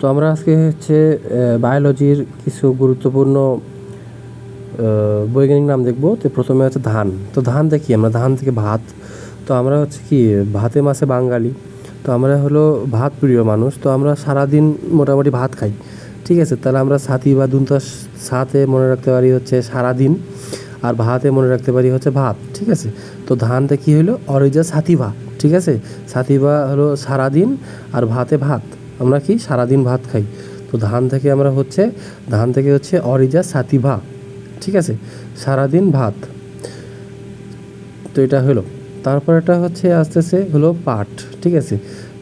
তো আমরা আজকে হচ্ছে বায়োলজির কিছু গুরুত্বপূর্ণ বৈজ্ঞানিক নাম দেখব। তো প্রথমে হচ্ছে ধান। তো ধান দেখি আমরা, ধান থেকে ভাত। তো আমরা হচ্ছে কি, ভাতে মাসে বাঙালি। তো আমরা হলো ভাত প্রিয় মানুষ। তো আমরা সারাদিন মোটামুটি ভাত খাই। ঠিক আছে? তাহলে আমরা সাথী বা দুনতার সাথে মনে রাখতে পারি হচ্ছে সারাদিন। আর ভাতে মনে রাখতে পারি হচ্ছে ভাত। ঠিক আছে? তো ধানটা কী হলো অরিজা সাথীভা ঠিক আছে? সাথীভা হলো সারাদিন আর ভাতে ভাত। আমরা কি সারাদিন ভাত খাই? তো ধান থেকে আমরা হচ্ছে, ধান থেকে হচ্ছে অরিজা সাথীভা ঠিক আছে? সারাদিন ভাত। তো এটা হলো। তারপর এটা হচ্ছে আস্তে আস্তে হলো পাট, ঠিক আছে?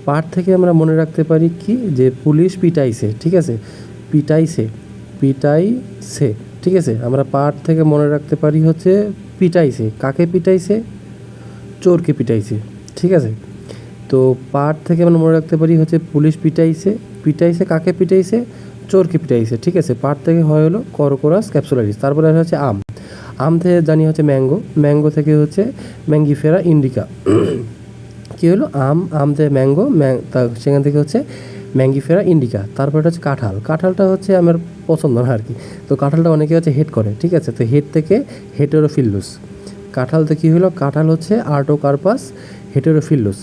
পাট থেকে আমরা মনে রাখতে পারি কি? যে পুলিশ পিটাইছে, ঠিক আছে? পিটাইছে পিটাইছে, ঠিক আছে? আমরা পাট থেকে মনে রাখতে পারি হচ্ছে পিটাইছে। কাকে পিটাইছে? চোরকে পিটাইছে, ঠিক আছে? তো পাট থেকে আমরা মনে রাখতে পারি হচ্ছে পুলিশ পিটাইছে পিটাইছে কাকে পিটাইছে? চোরকে পিটাইছে, ঠিক আছে? পাট থেকে হয় হলো করকোরাস ক্যাপসুলারিস তারপরে আসে হচ্ছে আম। আম থেকে জানি হচ্ছে ম্যাঙ্গো ম্যাঙ্গো থেকে হচ্ছে ম্যাঙ্গিফেরা ইন্ডিকা। কী হলো? আম আম থেকে ম্যাঙ্গো সেখান থেকে হচ্ছে ম্যাঙ্গিফেরা ইন্ডিকা। তারপরে হচ্ছে কাঁঠাল। কাঁঠালটা হচ্ছে আমার পছন্দ না আর কি। তো কাঁঠালটা অনেকে হচ্ছে হেড করে, ঠিক আছে? তো হেড থেকে হেটেরোফিল্লুস কাঁঠাল তো কী হলো? কাঁঠাল হচ্ছে আর্টোকার্পাস হেটেরোফিল্লুস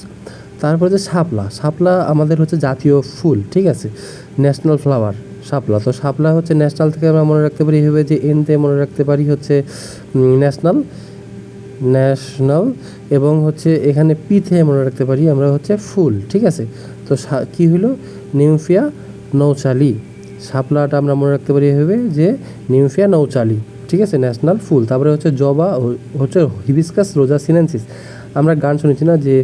তারপরে হচ্ছে শাপলা। শাপলা আমাদের হচ্ছে জাতীয় ফুল, ঠিক আছে? ন্যাশনাল ফ্লাওয়ার, শাপলা। তো শাপলা হচ্ছে ন্যাশনাল থেকে আমরা মনে রাখতে পারি, এভাবে যে এনতে মনে রাখতে পারি হচ্ছে ন্যাশনাল ন্যাশনাল এবং হচ্ছে এখানে পিথে মনে রাখতে পারি আমরা হচ্ছে ফুল, ঠিক আছে? তো কি হলো নিউফিয়া নৌচালি। শাপলাটা আমরা মনে রাখতে পারি এভাবে যে নিউফিয়া নৌচালি, ঠিক আছে? ন্যাশনাল ফুল। তারপরে হচ্ছে জবা হচ্ছে হিবিস্কাস রোজা সিনেন্সিস। আমরা গান শুনেছি না যে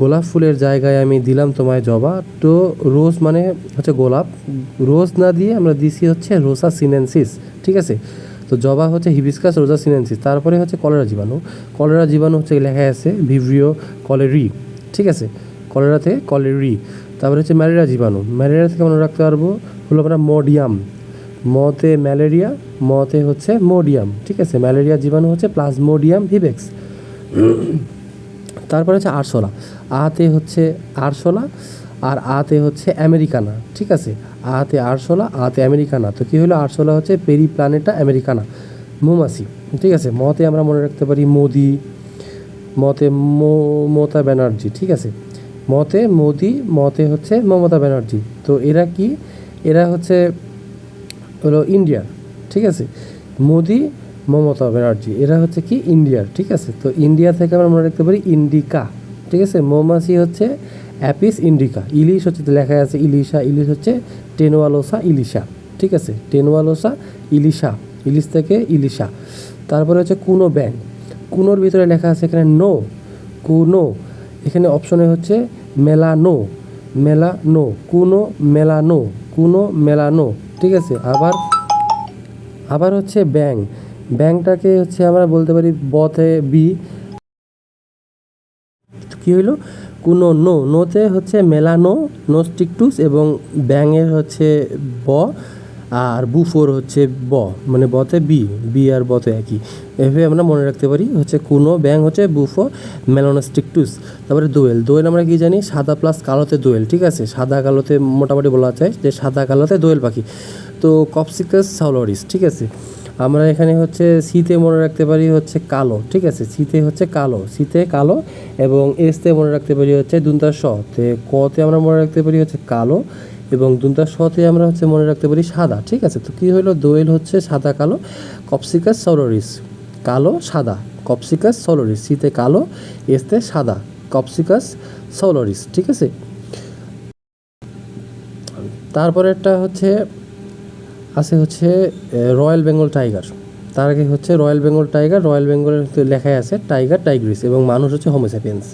গোলাপ ফুলের জায়গায় আমি দিলাম তোমায় জবা। তো রোজ মানে হচ্ছে গোলাপ, রোজ না দিয়ে আমরা দিছি হচ্ছে রোসা সিনেন্সিস, ঠিক আছে? তো জবা হচ্ছে হিবিস্কাস, রোজা সিনেন্সিস। তারপরে হচ্ছে কলেরা জীবাণু। কলেরা জীবাণু হচ্ছে লেখা আছে ভিভ্রিও কলেরি, ঠিক আছে? কলেরা থেকে কলেরি। তারপরে হচ্ছে ম্যালেরিয়া জীবাণু। ম্যালেরিয়া থেকে মনে রাখতে পারব? হলো আমরা মডিয়াম। মতে ম্যালেরিয়া, মতে হচ্ছে মোডিয়াম, ঠিক আছে? ম্যালেরিয়া জীবাণু হচ্ছে প্লাজমোডিয়াম ভিভেক্স। তারপরে হচ্ছে আরশোলা। আতে হচ্ছে আরশোলা আর আতে হচ্ছে আমেরিকানা, ঠিক আছে? আতে আরশোলা, আতে আমেরিকানা। তো কী হলো? আরশোলা হচ্ছে পেরি প্ল্যানেটা আমেরিকানা, মৌমাছি, ঠিক আছে? মতে আমরা মনে রাখতে পারি মোদি, মতে মমতা ব্যানার্জি, ঠিক আছে? মতে মোদি, মতে হচ্ছে মমতা ব্যানার্জি। তো এরা কি? এরা হচ্ছে হলো ইন্ডিয়ার ঠিক আছে? মোদি মমতা ব্যানার্জি, এরা হচ্ছে কি ইন্ডিয়ার, ঠিক আছে? তো ইন্ডিয়া থেকে আমরা মনে রাখতে পারি ইন্ডিকা, ঠিক আছে? মৌমাছি হচ্ছে অ্যাপিস ইন্ডিকা, ইলিশ হচ্ছে তো লেখা আছে ইলিশা, ইলিশ হচ্ছে টেনওয়ালোসা ইলিশা, ঠিক আছে? টেনওয়ালোসা ইলিশা, ইলিশ থেকে ইলিশা। তারপরে হচ্ছে কুনো ব্যাং কুনোর ভিতরে লেখা আছে এখানে নো, কুনো, এখানে অপশনে হচ্ছে মেলানো মেলানো, কুনো মেলানো কুনো মেলানো, ঠিক আছে? আবার আবার হচ্ছে ব্যাং ব্যাংটাকে হচ্ছে আমরা বলতে পারি বতে বি। কি হইল? কোনো নো, নোতে হচ্ছে মেলানো নো নোস্টিকটুস এবং ব্যাঙের হচ্ছে ব আর বুফোর হচ্ছে ব মানে বতে বি বি আর বতে একই। এভাবে আমরা মনে রাখতে পারি হচ্ছে কোনো ব্যাং হচ্ছে বুফো, মেলানোস্টিকটুস। তারপরে দোয়েল দোয়েল আমরা কি জানি? সাদা প্লাস কালোতে দোয়েল, ঠিক আছে? সাদা কালোতে মোটামুটি বলা যায় যে সাদা কালোতে দোয়েল পাখি। তো কপসিকাস সাউলরিস ঠিক আছে? আমরা এখানে হচ্ছে শীতে মনে রাখতে পারি হচ্ছে কালো, ঠিক আছে? শীতে হচ্ছে কালো, শীতে কালো এবং এসতে মনে রাখতে পারি হচ্ছে দুন্তার স তে কতে আমরা মনে রাখতে পারি হচ্ছে কালো এবং দুন্তার সতে আমরা হচ্ছে মনে রাখতে পারি সাদা, ঠিক আছে? তো কী হলো? দোয়েল হচ্ছে সাদা কালো, কপসিকাস সলোরিস কালো, সাদা, কপসিকাস সলোরিস শীতে কালো, এসতে সাদা, কপসিকাস সলোরিস ঠিক আছে? তারপরেরটা হচ্ছে আছে হচ্ছে রয়্যাল বেঙ্গল টাইগার তার আগে হচ্ছে রয়্যাল বেঙ্গল টাইগার রয়্যাল বেঙ্গলের লেখায় আছে টাইগার টাইগ্রিস এবং মানুষ হচ্ছে হোমোস্যাপিয়েন্স